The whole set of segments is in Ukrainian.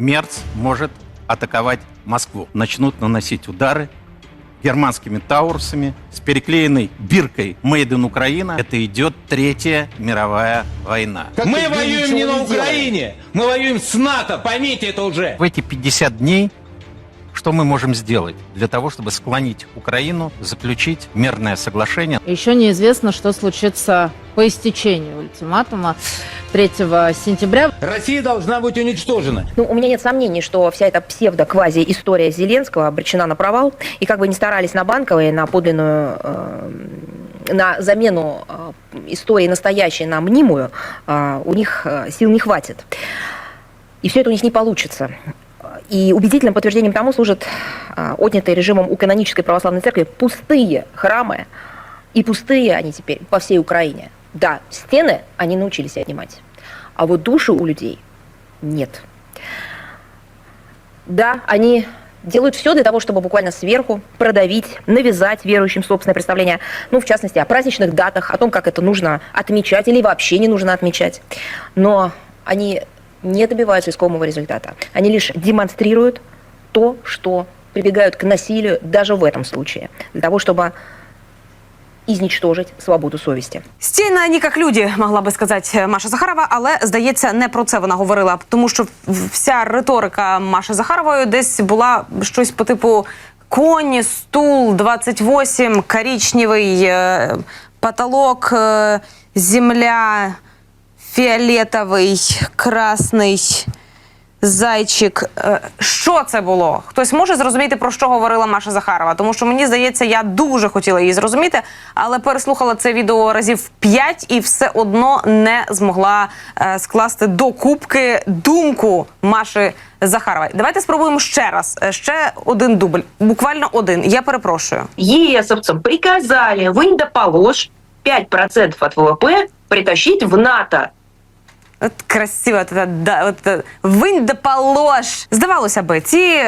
Мерц может атаковать Москву. Начнут наносить удары германскими таурсами с переклеенной биркой «Made in Украина». Это идет Третья мировая война. Как мы воюем не на? Украине, мы воюем с НАТО, поймите это уже. В эти 50 дней что мы можем сделать для того, чтобы склонить Украину заключить мирное соглашение? Еще неизвестно, что случится по истечению ультиматума 3 сентября. Россия должна быть уничтожена. Ну, у меня нет сомнений, что вся эта псевдо-квази-история Зеленского обречена на провал. И как бы ни старались на Банковой, на подлинную, э, на замену э, истории настоящей на мнимую, э, у них э, сил не хватит. И все это у них не получится. И убедительным подтверждением тому служат отнятые режимом у канонической православной церкви пустые храмы. И пустые они теперь по всей Украине. Да, стены они научились отнимать, а вот души у людей нет. Да, они делают все для того, чтобы буквально сверху продавить, навязать верующим собственное представление, ну, в частности, о праздничных датах, о том, как это нужно отмечать или вообще не нужно отмечать. Но они не добиваются искомого результата. Они лишь демонстрируют то, что прибегают к насилию даже в этом случае, для того, чтобы изничтожить свободу совести. Стійна ні як люди, могла би сказати Маша Захарова, але здається, не про це вона говорила, тому що вся риторика Маші Захарової десь була щось по типу коні, стул, 28, коричневий е, потолок, е, земля, фіолетовий, красний. Зайчик, Е, що це було? Хтось може зрозуміти, про що говорила Маша Захарова? Тому що мені здається, я дуже хотіла її зрозуміти, але переслухала це відео разів п'ять і все одно не змогла е, скласти до кубки думку Маші Захарової. Давайте спробуємо ще раз. Е, Ще один дубль, буквально один. Я перепрошую. ЕСовцам приказали вынь да положь 5% от ВВП притащить в НАТО. От красиво, от, от, це, винь да полож. Здавалося би, ці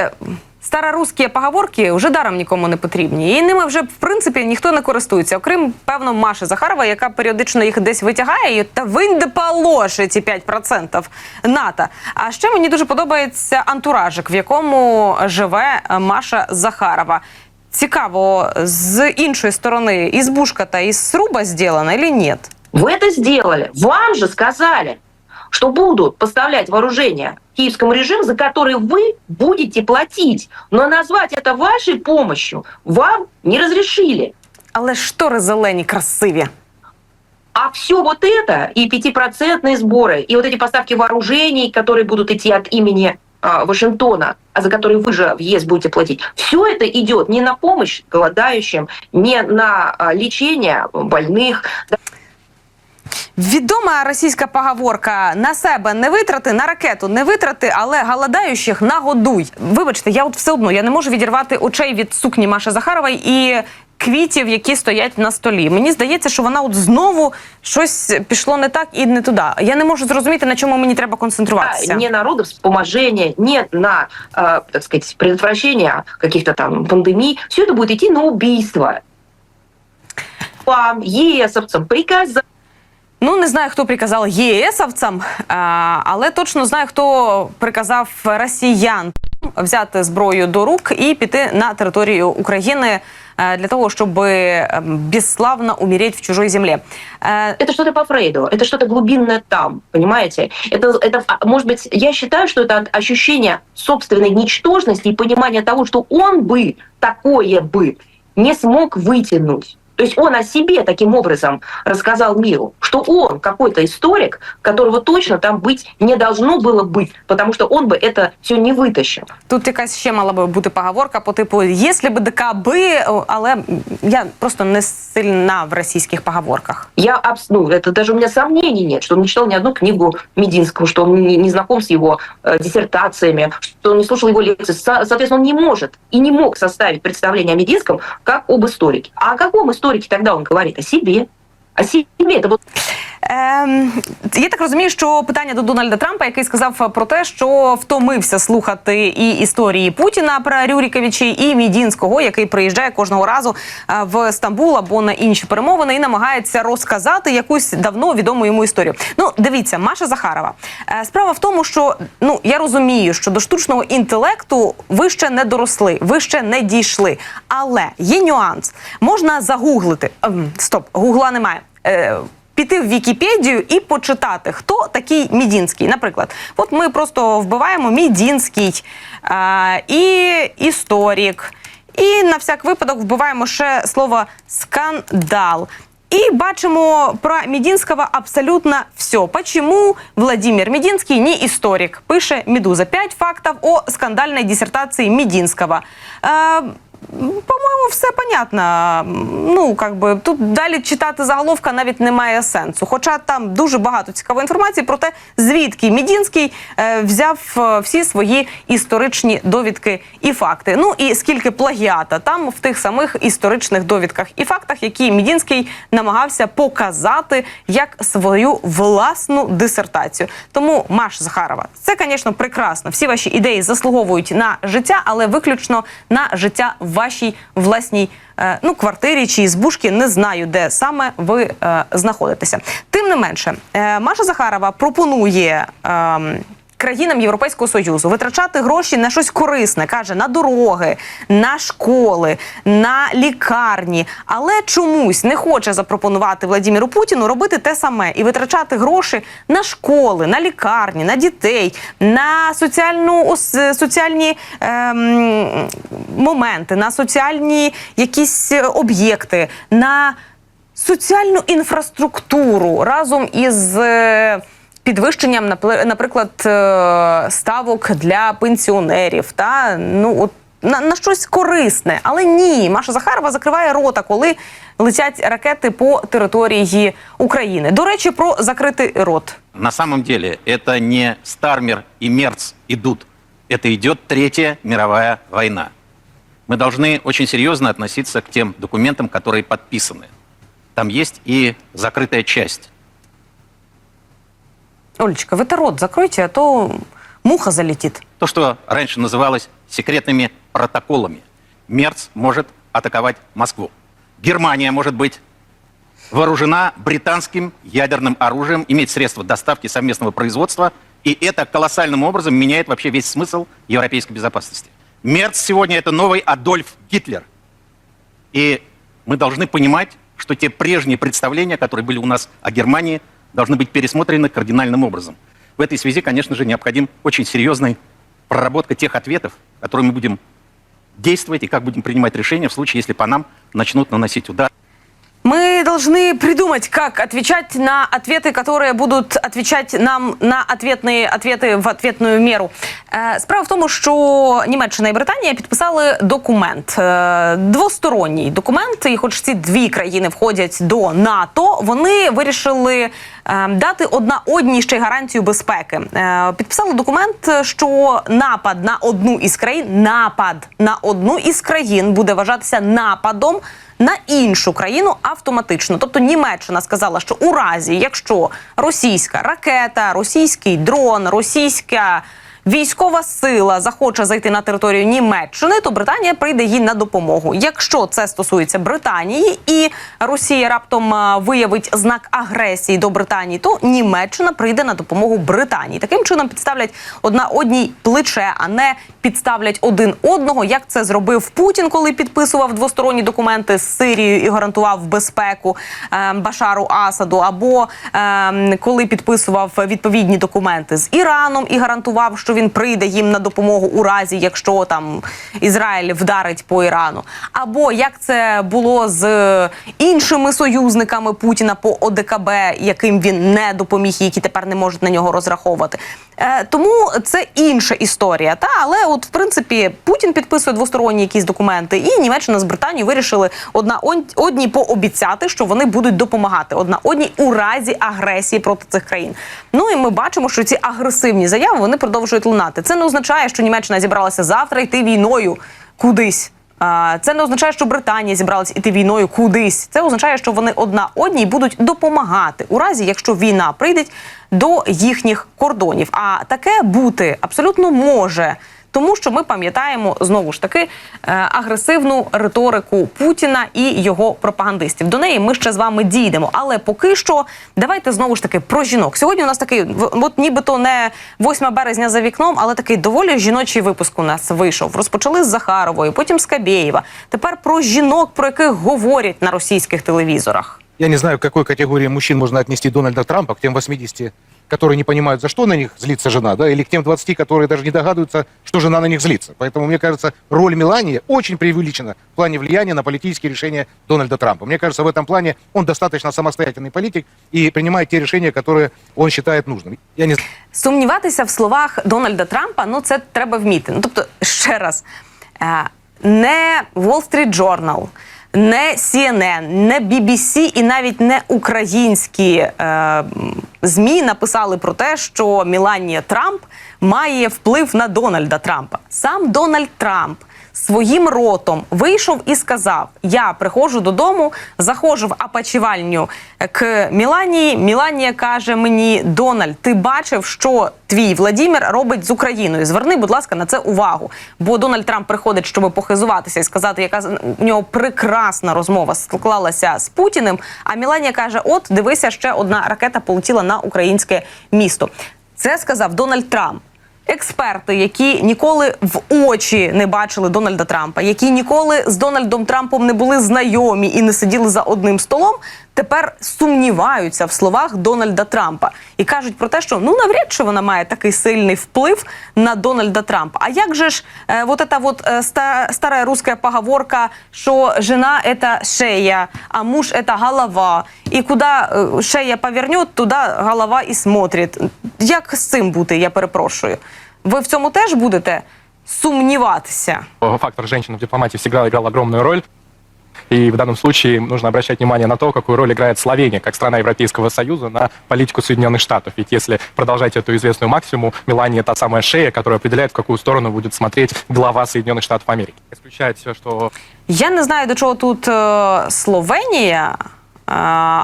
старорусські поговорки вже даром нікому не потрібні. І ними вже, в принципі, ніхто не користується, окрім, певно, Маші Захарова, яка періодично їх десь витягає, і та винь да полож ці 5% НАТО. А ще мені дуже подобається антуражик, в якому живе Маша Захарова. Цікаво, з іншої сторони, ізбушка та із сруба зроблена, чи ні? Вы это сделали. Вам же сказали, что будут поставлять вооружение киевскому режиму, за который вы будете платить. Но назвать это вашей помощью вам не разрешили. Але штори зелені, красиві. А все вот это, и пятипроцентные сборы, и вот эти поставки вооружений, которые будут идти от имени а, Вашингтона, а за которые вы же в ЕС будете платить, все это идет не на помощь голодающим, не на а, лечение больных, Відома російська поговорка на себе не витрати, на ракету не витрати, але голодаючих нагодуй. Вибачте, я от все одно я не можу відірвати очей від сукні Маші Захарової і квітів, які стоять на столі. Мені здається, що вона от знову щось пішло не так і не туди. Я не можу зрозуміти, на чому мені треба концентруватися. не на родовспоможение, не на, так сказать, предотвращение каких-то там пандемий. Все это будет идти на убийство. Вам, ЕСовцам, приказали Ну не знаю, хто приказав ЄСовцям, а, але точно знаю, хто приказав росіян взяти зброю до рук і піти на територію України е, для того, щоб е, безславно умереть в чужой землі. Е, Это что-то по Фрейду, это что-то глубинное там, понимаете? Это, это, а, может быть, я считаю, что это от ощущение собственной ничтожности и понимания того, что он бы такое бы не смог вытянуть. То есть он о себе таким образом рассказал миру, что он какой-то историк, которого точно там быть не должно было быть, потому что он бы это все не вытащил. Тут якась ще мала би бути поговорка по типу «Якщо би ДК би», о, але я просто не сильна в російських поговорках. Я, абс- ну, это даже у меня сомнений нет, что он не читал ни одну книгу Мединского, что он не, не знаком с его э, диссертациями, что он не слушал его лекции. Со- соответственно, он не может и не мог составить представление о Мединском как об историке. А о каком историке тогда он говорит? О себе. о себе. Это вот я так розумію, що питання до Дональда Трампа, який сказав про те, що втомився слухати і історії Путіна про Рюріковичі, і Мідінського, який приїжджає кожного разу е, в Стамбул або на інші перемовини і намагається розказати якусь давно відому йому історію. Ну, дивіться, Маша Захарова. Е, Справа в тому, що ну я розумію, що до штучного інтелекту ви ще не доросли, ви ще не дійшли. Але є нюанс. Можна загуглити. Ем, Стоп, гугла немає. Піти в Вікіпедію і почитати, хто такий Мідінський. Наприклад, от ми просто вбиваємо Мідінський е, і історик. І на всяк випадок вбиваємо ще слово скандал. І бачимо про Мединского абсолютно все. Почему Владимир Мединский не историк? Пише Медуза. Пять фактов о скандальной диссертации Мединского. Е, по-моєму, все понятно. Ну, как би, тут далі читати заголовка навіть немає сенсу. Хоча там дуже багато цікавої інформації про те, звідки Мідінський е, взяв е, всі свої історичні довідки і факти. Ну і скільки плагіата там в тих самих історичних довідках і фактах, які Мідінський намагався показати як свою власну дисертацію. Тому Маш Захарова, це, звісно, прекрасно. Всі ваші ідеї заслуговують на життя, але виключно на життя в вашій власній е, ну, квартирі чи збушки. Не знаю, де саме ви е, знаходитеся. Тим не менше, е, Маша Захарова пропонує. ем, Країнам Європейського союзу витрачати гроші на щось корисне, каже на дороги, на школи, на лікарні, але чомусь не хоче запропонувати Владимиру Путіну робити те саме і витрачати гроші на школи, на лікарні, на дітей, на соціальну соціальні ем, моменти, на соціальні якісь об'єкти, на соціальну інфраструктуру разом із. е, Підвищенням, напли- наприклад, е, ставок для пенсіонерів, та ну от на, на щось корисне. Але ні, Маша Захарова закриває рота, коли летять ракети по території України. До речі, про закритий рот. На самом деле это не Стармер и Мерц идут. Это идет Третья мировая война. Мы должны очень серьезно относиться к тем документам, которые подписаны. Там есть и закрытая часть. Олечка, ви та рот закройте, а то муха залетить. То, что раньше называлось секретными протоколами. Мерц может атаковать Москву. Германия может быть вооружена британским ядерным оружием, иметь средства доставки совместного производства, и это колоссальным образом меняет вообще весь смысл европейской безопасности. Мерц сегодня это новый Адольф Гитлер. И мы должны понимать, что те прежние представления, которые были у нас о Германии, должны быть пересмотрены кардинальным образом. В этой связи, конечно же, необходим очень серьезный проработка тех ответов, которые мы будем действовать и как будем принимать решения в случае, если по нам начнут наносить удар. Мы должны придумать, как отвечать на ответы, которые будут отвечать нам на ответные ответы в ответную меру. Е, Справа в тому, що Німеччина і Британія підписали документ, е, двосторонній документ, і хоч ці дві країни входять до НАТО, вони вирішили е, дати одна одній ще й гарантію безпеки. Е, Підписали документ, що напад на одну із країн, напад на одну із країн буде вважатися нападом на іншу країну автоматично. Тобто Німеччина сказала, що у разі, якщо російська ракета, російський дрон, російська військова сила захоче зайти на територію Німеччини, то Британія прийде їй на допомогу. Якщо це стосується Британії і Росія раптом е, виявить знак агресії до Британії, то Німеччина прийде на допомогу Британії. Таким чином підставлять одна одній плече, а не підставлять один одного, як це зробив Путін, коли підписував двосторонні документи з Сирією і гарантував безпеку е, Башару Асаду, або е, коли підписував відповідні документи з Іраном і гарантував, що він прийде їм на допомогу у разі, якщо там Ізраїль вдарить по Ірану, або як це було з іншими союзниками Путіна по ОДКБ, яким він не допоміг, які тепер не можуть на нього розраховувати. Е, тому це інша історія. Та але, от в принципі, Путін підписує двосторонні якісь документи, і Німеччина з Британією вирішили одна одній пообіцяти, що вони будуть допомагати одна одній у разі агресії проти цих країн. Ну і ми бачимо, що ці агресивні заяви вони продовжують лунати. Це не означає, що Німеччина зібралася завтра йти війною кудись. Це не означає, що Британія зібралась іти війною кудись. Це означає, що вони одна одній будуть допомагати у разі, якщо війна прийде до їхніх кордонів. А таке бути абсолютно може. Тому що ми пам'ятаємо знову ж таки е, агресивну риторику Путіна і його пропагандистів. До неї ми ще з вами дійдемо. Але поки що давайте знову ж таки про жінок. Сьогодні у нас такий от нібито не 8 березня за вікном, але такий доволі жіночий випуск у нас вийшов. Розпочали з Захарової, потім з Кабєєва. Тепер про жінок, про яких говорять на російських телевізорах. Я не знаю, к какой категории мужчин можно отнести Дональда Трампа, к тем 80, которые не понимают, за что на них злится жена, да, или к тем 20, которые даже не догадываются, что жена на них злится. Поэтому, мне кажется, роль Мелании очень преувеличена в плане влияния на политические решения Дональда Трампа. Мне кажется, в этом плане он достаточно самостоятельный политик и принимает те решения, которые он считает нужным. Я не Сумніватися в словах Дональда Трампа, ну це треба вміти. Ну тобто, ще раз, не Wall Street Journal, не CNN, не BBC і навіть не українські е, змі написали про те, що Міланія Трамп має вплив на Дональда Трампа. Сам Дональд Трамп своїм ротом вийшов і сказав: Я приходжу додому, заходжу в апачівальню к Міланії. Міланія каже мені: Дональд, ти бачив, що твій Владімір робить з Україною? Зверни, будь ласка, на це увагу. Бо Дональд Трамп приходить, щоб похизуватися і сказати, яка у нього прекрасна розмова склалася з Путіним. А Міланія каже: От, дивися, ще одна ракета полетіла на українське місто. Це сказав Дональд Трамп. Експерти, які ніколи в очі не бачили Дональда Трампа, які ніколи з Дональдом Трампом не були знайомі і не сиділи за одним столом, тепер сумніваються в словах Дональда Трампа і кажуть про те, що ну навряд чи вона має такий сильний вплив на Дональда Трампа. А як же ж е, вот эта вот е, ста, стара русская поговорка, що жена это шея, а муж это голова, і куди е, шея повернет, туди голова і смотрить. Як з цим бути? Я перепрошую. Ви в цьому теж будете сумніватися? фактор женщин в дипломатии всегда играл огромную роль. И в данном случае нужно обращать внимание на то, какую роль играет Словения, как страна Европейского Союза, на политику Соединенных Штатов. Ведь если продолжать эту известную максимум, Мелания та самая шея, которая определяет, в какую сторону будет смотреть глава Соединенных Штатов Америки. Исключает все, что Я не знаю, до чого тут е, Словенія, е,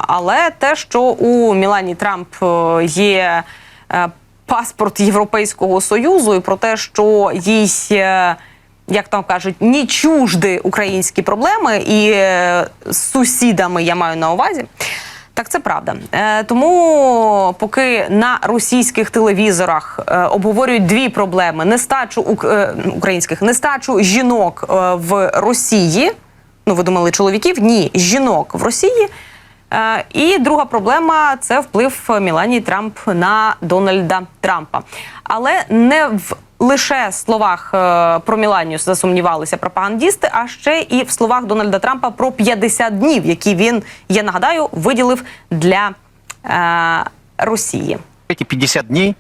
але те, що у Мілані Трамп е, є е, паспорт Європейського Союзу, і про те, що їй. е, як там кажуть, не чужди українські проблеми і е, з сусідами я маю на увазі. Так, це правда. Е, тому поки на російських телевізорах е, обговорюють дві проблеми: нестачу ук- е, українських, нестачу жінок е, в Росії. Ну, ви думали, чоловіків? Ні, жінок в Росії. Е, і друга проблема це вплив Міланії Трамп на Дональда Трампа. Але не в лише словах е, про Міланію засумнівалися пропагандісти, а ще і в словах Дональда Трампа про 50 днів, які він, я нагадаю, виділив для е, Росії. Эти 50 дней,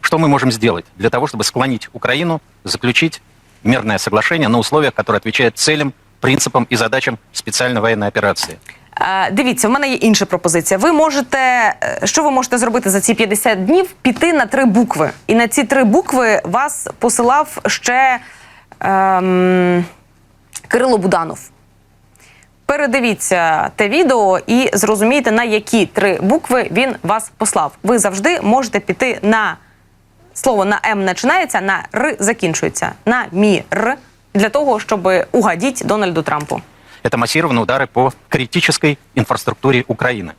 что мы можем сделать для того, чтобы склонить Украину заключить мирное соглашение на условиях, которые отвечают целям, принципам и задачам специальной военной операции? Е, Дивіться, в мене є інша пропозиція. Ви можете, е, що ви можете зробити за ці 50 днів? Піти на три букви. І на ці три букви вас посилав ще ем, Кирило Буданов. Передивіться те відео і зрозумійте, на які три букви він вас послав. Ви завжди можете піти на слово на М починається, на Р закінчується, на мір для того, щоб угадіть Дональду Трампу. Это массированные удары по критической инфраструктуре Украины.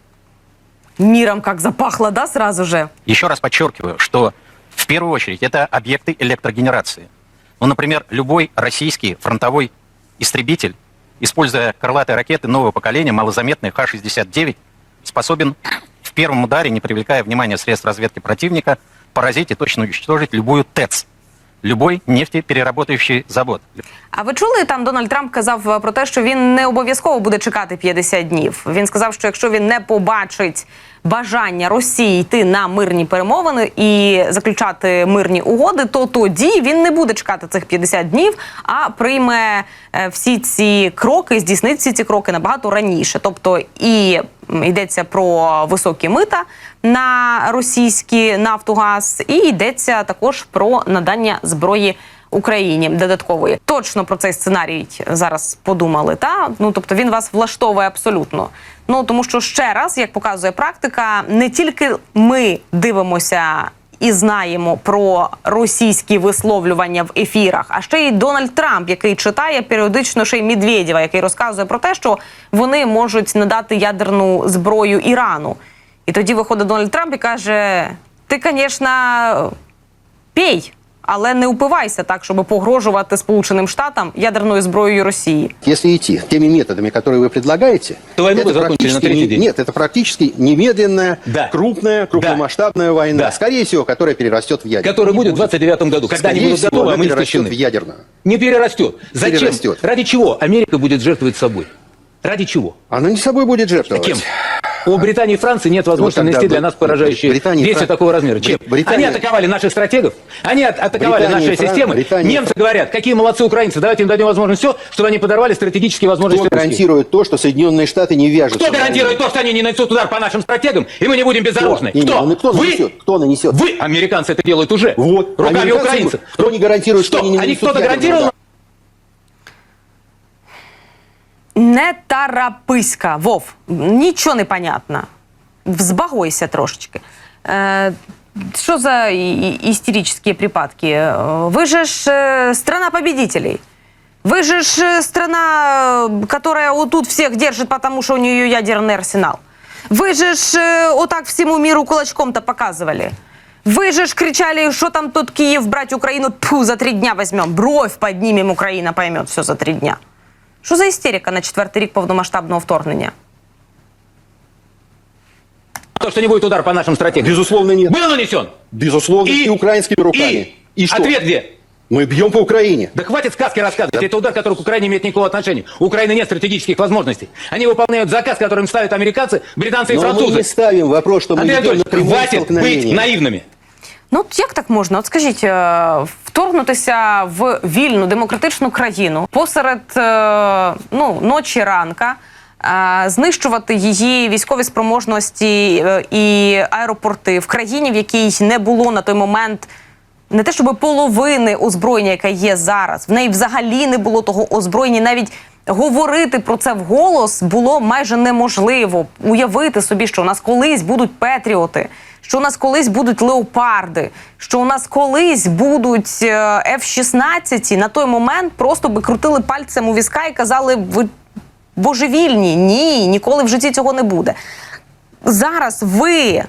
Миром как запахло, да, сразу же? Еще раз подчеркиваю, что в первую очередь это объекты электрогенерации. Ну, например, любой российский фронтовой истребитель, используя крылатые ракеты нового поколения, малозаметные Х-69, способен в первом ударе, не привлекая внимания средств разведки противника, поразить и точно уничтожить любую ТЭЦ, любой нефтепереработающий завод. А ви чули там Дональд Трамп казав е, про те, що він не обов'язково буде чекати 50 днів. Він сказав, що якщо він не побачить бажання Росії йти на мирні перемовини і заключати мирні угоди, то тоді він не буде чекати цих 50 днів, а прийме е, всі ці кроки, здійснить всі ці кроки набагато раніше. Тобто і йдеться про високі мита на російський нафтогаз, і йдеться також про надання зброї Україні додаткової. Точно про цей сценарій зараз подумали. Та ну тобто він вас влаштовує абсолютно. Ну тому що ще раз, як показує практика, не тільки ми дивимося і знаємо про російські висловлювання в ефірах, а ще й Дональд Трамп, який читає періодично ще й Медведєва, який розказує про те, що вони можуть надати ядерну зброю Ірану. І тоді виходить Дональд Трамп і каже: Ти, звісно, пій, але не упивайся так, щоб погрожувати Сполученим Штатам ядерною зброєю Росії. Если идти теми методами, которые вы предлагаете, То войну это вы закончили на практически третий не- день. Нет, это практически немедленная, Да. крупная, крупномасштабная война, Да. скорее всего, которая перерастет в ядерную. Который будет в 29 году, когда они Скорее будут всего, готовы, а она мы не перерастет в истощены. ядерную. Не перерастет. Зачем? Перерастет. Ради чего Америка будет жертвовать собой? Ради чего? Она не собой будет жертвовать. Кем? У Британии и Франции нет возможности Вот тогда нанести для нас поражающие Британия действия Фран- такого размера. Чем? Британия- Они атаковали наших стратегов, они атаковали Британия наши Фран- системы. Британия Немцы говорят, какие молодцы украинцы, давайте им дадим возможность все, чтобы они подорвали стратегические возможности Кто гарантирует то, что Соединенные Штаты не вяжутся? Кто гарантирует то, что они не нанесут удар по нашим стратегам, и мы не будем безоружны? Не, не, Кто? ну, кто Вы? нанесет? Кто нанесет? Вы, американцы, это делают уже. Вот. Руками Американцы- украинцев. Кто не гарантирует, что, Что? они не Они нанесут кто-то гарантировал? удар? Не тараписька, Вов, нічого не понятно. Взбагойся трошечки. Е, що за і- і- істеричні припадки? Е, Ви же ж е, страна победителей. Вы же ж э, страна, э, которая вот тут всех держит, потому что у нее ядерный арсенал. Вы же ж э, вот так всему миру кулачком-то показывали. Вы же ж кричали, что там тут Киев брать Украину, Тьфу, за три дня возьмем. Бровь поднимем, Украина поймет все за три дня. Що за істерика на четвертий рік повномасштабного вторгнення? То, что не будет удар по нашим стратегам. Безусловно, нет. Был нанесен. Безусловно, и, украинскими руками. И, что? ответ где? Мы бьем по Украине. Да хватит сказки рассказывать. Это удар, который к Украине имеет никакого отношения. У Украины нет стратегических возможностей. Они выполняют заказ, который им ставят американцы, британцы и Но мы французы. не ставим вопрос, что мы Андрей идем на Анатольевич, прямое хватит быть столкновение. наивными. Ну от як так можна? От скажіть, е, вторгнутися в вільну демократичну країну посеред е, ну, ночі ранка. е, Знищувати її військові спроможності е, і аеропорти в країні, в якій не було на той момент не те, щоб половини озброєння, яке є зараз, в неї взагалі не було того озброєння. Навіть говорити про це вголос було майже неможливо. Уявити собі, що у нас колись будуть петріоти, що у нас колись будуть леопарди, що у нас колись будуть е, F-16. На той момент просто би крутили пальцем у візка і казали, ви божевільні. Ні, ніколи в житті цього не буде. Зараз ви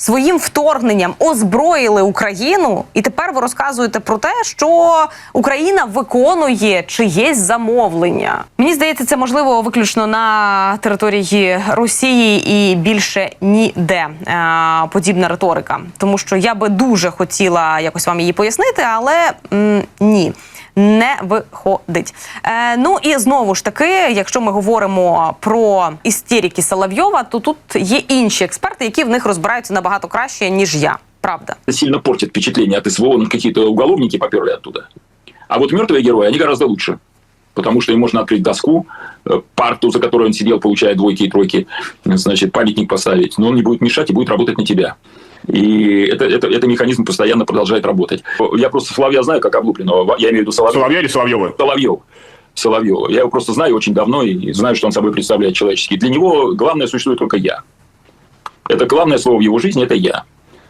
своїм вторгненням озброїли Україну, і тепер ви розказуєте про те, що Україна виконує чиєсь замовлення. Мені здається, це можливо виключно на території Росії і більше ніде е, подібна риторика. Тому що я би дуже хотіла якось вам її пояснити, але м, ні Не виходить. Е, ну і знову ж таки, якщо ми говоримо про істерики Соловйова, то тут є інші експерти, які в них розбираються набагато краще ніж я. Правда. Это сильно портит впечатление от СВО, ну, какие-то уголовники поперли оттуда. А вот мертвые герои, они гораздо лучше. Потому что им можно открыть доску, э, парту, за которой он сидел, получая двойки и тройки, значит, памятник поставить. Но он не будет мешать и будет работать на тебя. И это, это, это механизм постоянно продолжает работать. Я просто Соловья знаю как облупленного. Я имею в виду Соловья. Соловья или Соловьева? Соловьев. Соловьева. Я его просто знаю очень давно и знаю, что он собой представляет человеческий. Для него главное существует только я. Это главное слово в его жизни – это я.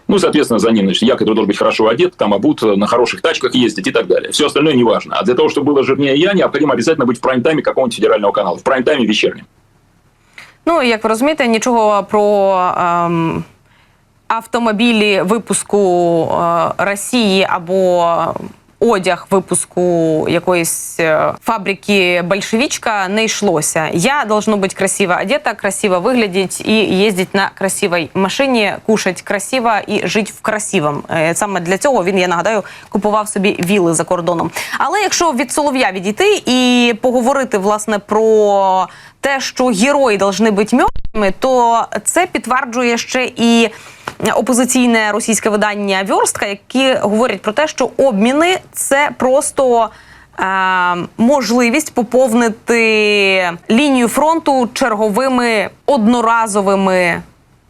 Ну, соответственно, за ним, значит, я, который должен быть хорошо одет, там обут, на хороших тачках ездить и так далее. Все остальное не важно. А для того, чтобы было жирнее я, необходимо обязательно быть в прайм-тайме какого-нибудь федерального канала. В прайм-тайме вечернем. Ну, як ви розумієте, нічого про ем, автомобілі випуску е, Росії або одяг випуску якоїсь е, фабрики большевичка не йшлося. Я должно быть красиво одета, красиво выглядеть и ездить на красивой машині, кушать красиво і жити в красивому. Е, Саме для цього він, я нагадаю, купував собі віли за кордоном. Але якщо від Солов'я відійти і поговорити власне про те, що герої повинні бути мертвими, то це підтверджує ще і опозиційне російське видання Вьорстка, які говорять про те, що обміни це просто. е, Можливість поповнити лінію фронту черговими одноразовими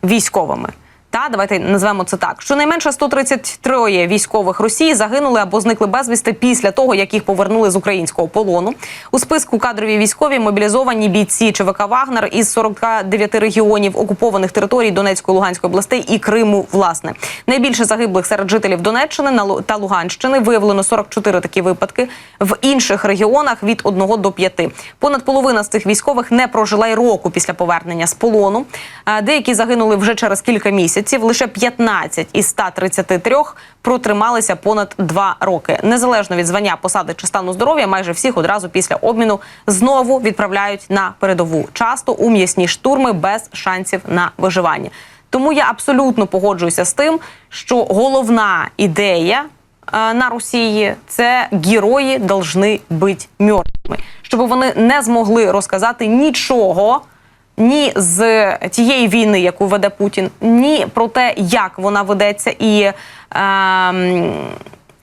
військовими. Та давайте назвемо це так. Щонайменше 133 військових Росії загинули або зникли безвісти після того, як їх повернули з українського полону. У списку кадрові військові мобілізовані бійці ЧВК Вагнер із 49 регіонів окупованих територій Донецької, Луганської областей і Криму. Власне найбільше загиблих серед жителів Донеччини та Луганщини виявлено 44 такі випадки. В інших регіонах від 1 до 5. Понад половина з цих військових не прожила й року після повернення з полону. Деякі загинули вже через кілька місяців. Лише 15 із 133 протрималися понад два роки. Незалежно від звання, посади чи стану здоров'я, майже всіх одразу після обміну знову відправляють на передову. Часто у м'ясні штурми без шансів на виживання. Тому я абсолютно погоджуюся з тим, що головна ідея е, на Росії це герої должны бути мертвими, щоб вони не змогли розказати нічого ні з тієї війни, яку веде Путін, ні про те, як вона ведеться, і ем,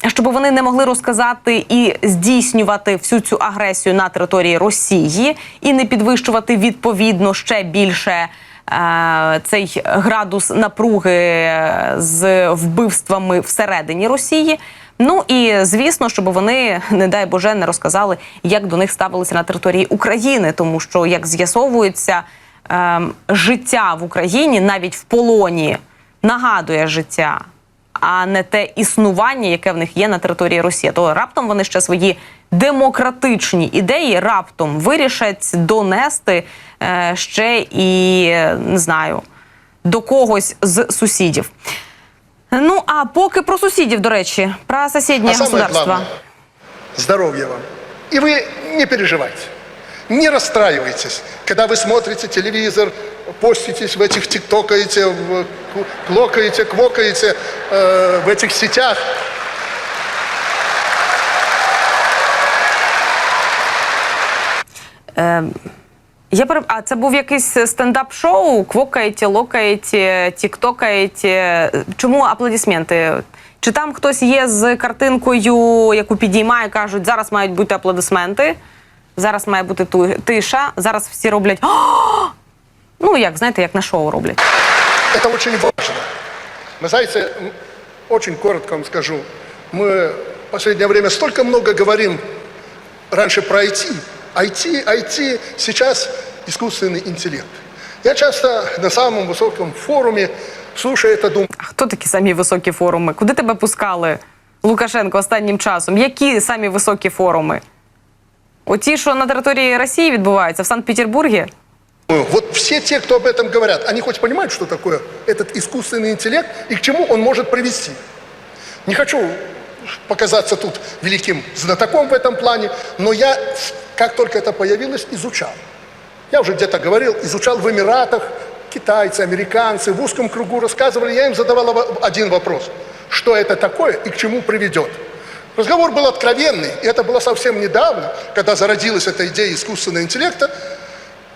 щоб вони не могли розказати і здійснювати всю цю агресію на території Росії, і не підвищувати відповідно ще більше. е, Цей градус напруги е, з вбивствами всередині Росії. Ну і звісно, щоб вони, не дай Боже, не розказали, як до них ставилися на території України, тому що як з'ясовується, ем, життя в Україні навіть в полоні нагадує життя, а не те існування, яке в них є на території Росії. То раптом вони ще свої демократичні ідеї раптом вирішать донести е, ще і не знаю до когось з сусідів. Ну а поки про сусідів, до речі, про сусіднє А самое государство. главное, вам. И вы не переживайте, не расстраивайтесь, когда вы смотрите телевизор, поститесь в этих тиктокаете, в- ку- клокаете, квокаете э, в этих сетях. Я пере... А це був якийсь стендап-шоу? Квокаєте, локаєте, тіктокаєте. Чому аплодисменти? Чи там хтось є з картинкою, яку підіймає, кажуть, зараз мають бути аплодисменти, зараз має бути ту- тиша, зараз всі роблять. «О!» Ну, як знаєте, як на шоу роблять. Это очень важно. Вы знаете, м, очень коротко вам скажу. Мы в последнее время столько много говорим раньше про IT. IT, IT, сейчас искусственный интеллект. Я часто на самом высоком форуме слушаю это, думаю, А хто такі самі високі форуми? Куди тебе пускали, Лукашенко, останнім часом? Які самі високі форуми? Оті, що на території Росії відбуваються, в Санкт-Петербургі? Вот все те, кто об этом говорят, они хоть понимают, что такое этот искусственный интеллект и к чему он может привести. Не хочу показаться тут великим знатоком в этом плане, но я, как только это появилось, изучал. Я уже где-то говорил, изучал в Эмиратах, китайцы, американцы, в узком кругу рассказывали, я им задавал во- один вопрос. Что это такое и к чему приведет? Разговор был откровенный, и это было совсем недавно, когда зародилась эта идея искусственного интеллекта.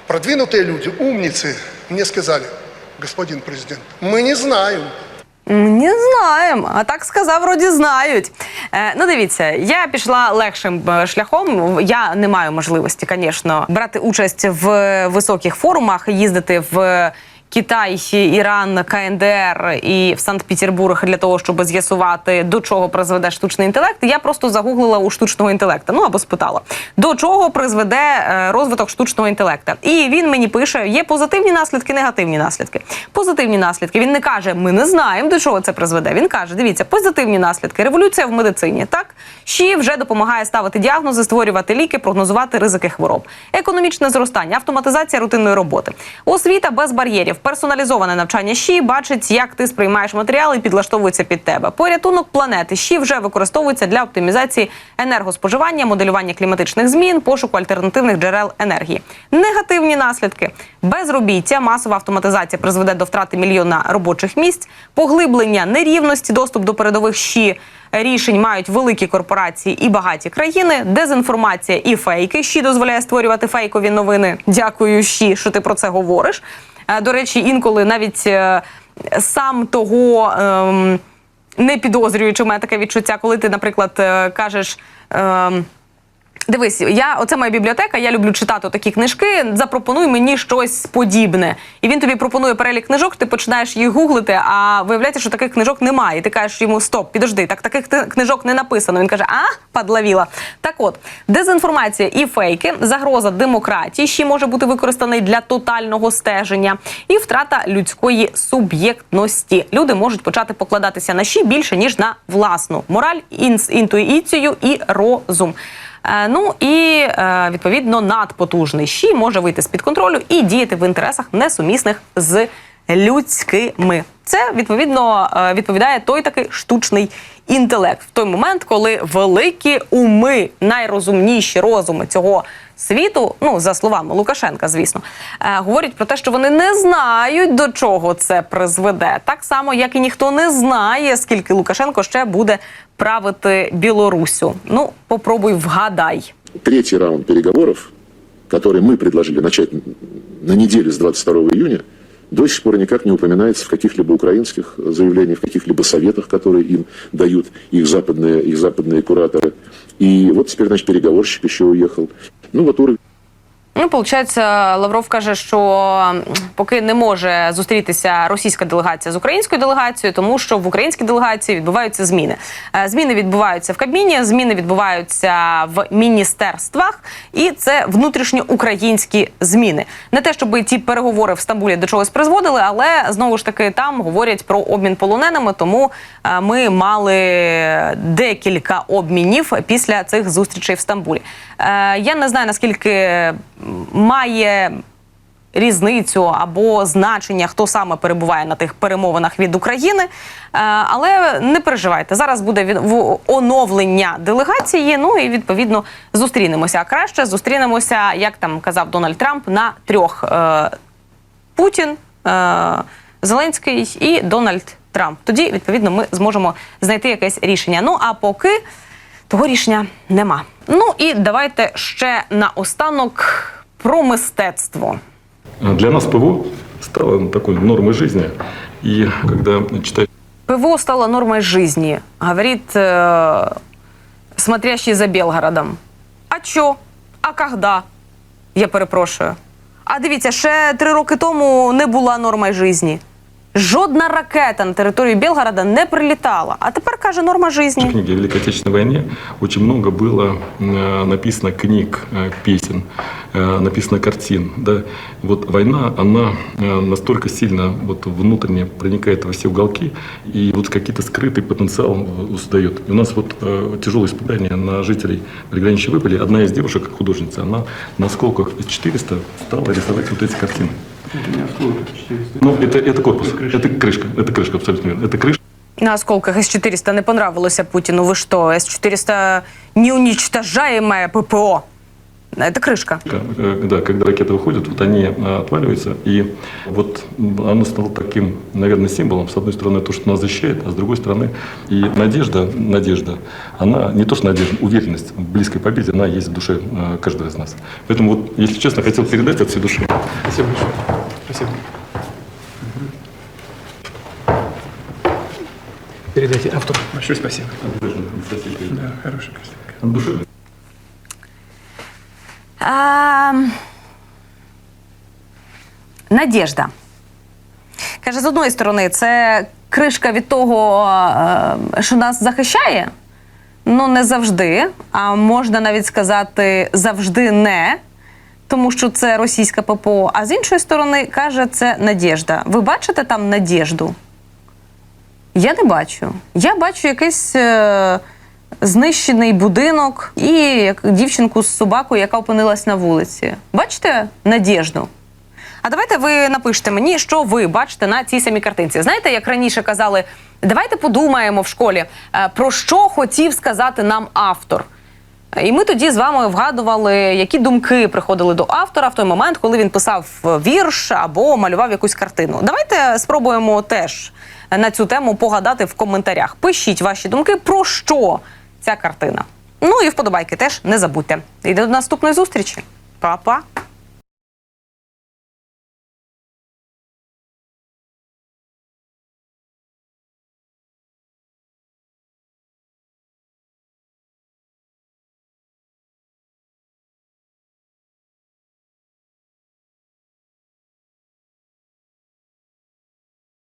Продвинутые люди, умницы, мне сказали, господин президент, мы не знаем, Не знаємо. А так сказав, вроді знають. Е, ну, дивіться, я пішла легшим е, шляхом. Я не маю можливості, звісно, брати участь в високих форумах, їздити в. Китай, Іран, КНДР і в Санкт-Петербург для того, щоб з'ясувати, до чого призведе штучний інтелект. Я просто загуглила у штучного інтелекту. Ну або спитала, до чого призведе е, розвиток штучного інтелекту. І він мені пише: є позитивні наслідки, негативні наслідки. Позитивні наслідки. Він не каже, ми не знаємо, до чого це призведе. Він каже: дивіться, позитивні наслідки. Революція в медицині. Так ЩІ вже допомагає ставити діагнози, створювати ліки, прогнозувати ризики хвороб. Економічне зростання, автоматизація рутинної роботи, освіта без бар'єрів, персоналізоване навчання ЩІ бачить, як ти сприймаєш матеріали і підлаштовується під тебе. Порятунок планети ЩІ вже використовується для оптимізації енергоспоживання, моделювання кліматичних змін, пошуку альтернативних джерел енергії. Негативні наслідки: безробіття, масова автоматизація призведе до втрати мільйона робочих місць, поглиблення нерівності, доступ до передових ЩІ рішень мають великі корпорації і багаті країни. Дезінформація і фейки. ЩІ дозволяє створювати фейкові новини. Дякую, ЩІ, що ти про це говориш. Е, До речі, інколи навіть е, сам того. ем, не підозрюючи, у мене таке відчуття, коли ти, наприклад, е, кажеш. Дивись, я оце моя бібліотека. Я люблю читати такі книжки. Запропонуй мені щось подібне. І він тобі пропонує перелік книжок. Ти починаєш їх гуглити, а виявляється, що таких книжок немає. І ти кажеш йому стоп, підожди, так таких книжок не написано. Він каже: А, падлавіла. Так от, дезінформація і фейки, загроза демократії, ще може бути використаний для тотального стеження, і втрата людської суб'єктності. Люди можуть почати покладатися на щі більше ніж на власну мораль, інс, інтуїцію і розум. Е, Ну і е, відповідно надпотужний щі може вийти з під контролю і діяти в інтересах несумісних з людськими. Це відповідно е, відповідає той такий штучний інтелект в той момент, коли великі уми, найрозумніші розуми цього світу, ну за словами Лукашенка, звісно, е, говорять про те, що вони не знають до чого це призведе. Так само, як і ніхто не знає, скільки Лукашенко ще буде правити Білорусю. Ну, попробуй вгадай. Третий раунд переговоров, который мы предложили начать на неделе с 22 июня, до сих пор никак не упоминается в каких-либо украинских заявлениях, в каких-либо советах, которые им дают их западные, их западные кураторы. И вот теперь, значит, переговорщик еще уехал. Ну вот уровень Ну, получається, Лавров каже, що поки не може зустрітися російська делегація з українською делегацією, тому що в українській делегації відбуваються зміни. Е, Зміни відбуваються в Кабміні, зміни відбуваються в міністерствах, і це внутрішньоукраїнські зміни. Не те, щоб ті переговори в Стамбулі до чогось призводили, але знову ж таки там говорять про обмін полоненими. Тому е, ми мали декілька обмінів після цих зустрічей в Стамбулі. Е, Я не знаю наскільки має різницю або значення, хто саме перебуває на тих перемовинах від України. Е, Але не переживайте, зараз буде від- оновлення делегації. Ну і відповідно зустрінемося. А краще зустрінемося, як там казав Дональд Трамп, на трьох: Е, Путін, е, Зеленський і Дональд Трамп. Тоді, відповідно, ми зможемо знайти якесь рішення. Ну а поки того рішення нема. Ну і давайте ще наостанок про мистецтво. Для нас ПВО стало такой нормой жизни. И когда читаешь ПВО стало нормой жизни, говорит э, смотрящий за Белгородом. А чо? А когда? Я перепрошую. А дивіться, ще три роки тому не була нормою житті. Жодна ракета на територію Белгорода не прилітала. А тепер каже норма житті. книги о Великой Отечественной войне, очень много было э, написано книг, э, песен, э, написано картин. Да? Вот война, она э, настолько сильно вот, внутренне проникает во все уголки, и вот какие-то скрытый потенциал э, создает. И у нас вот э, тяжелое испытание на жителей приграничья выпали. Одна из девушек, художница, она на осколках С-400 стала рисовать вот эти картины. Ну, это, это корпус, это крышка, это крышка, абсолютно верно. Это крышка. На осколках С-400 не понравилося Путіну. Ви що? С-400 неуничтожаемое ППО. Это крышка. Э, Да, когда ракеты выходят, вот они э, отваливаются, и вот оно стало таким, наверное, символом. С одной стороны, то, что нас защищает, а с другой стороны, и надежда, надежда, она не то, что надежда, уверенность в близкой победе, она есть в душе э, каждого из нас. Поэтому вот, если честно, хотел передать от всей души. Спасибо большое. Спасибо. Передайте автору. Большое спасибо. Да. От души. А, Надєжда. Каже, з одної сторони, це кришка від того, е, що нас захищає. Ну, не завжди. А можна навіть сказати завжди не, тому що це російська ППО. А з іншої сторони, каже, це надіжда. Ви бачите там надіжду? Я не бачу. Я бачу якийсь е, знищений будинок і як дівчинку з собакою, яка опинилась на вулиці. Бачите надіжду? А давайте ви напишете мені, що ви бачите на цій самій картинці. Знаєте, як раніше казали, давайте подумаємо в школі, е, про що хотів сказати нам автор. І ми тоді з вами вгадували, які думки приходили до автора в той момент, коли він писав вірш або малював якусь картину. Давайте спробуємо теж на цю тему погадати в коментарях. Пишіть ваші думки, про що ця картина. Ну і вподобайки теж не забудьте. І до наступної зустрічі. Па-па!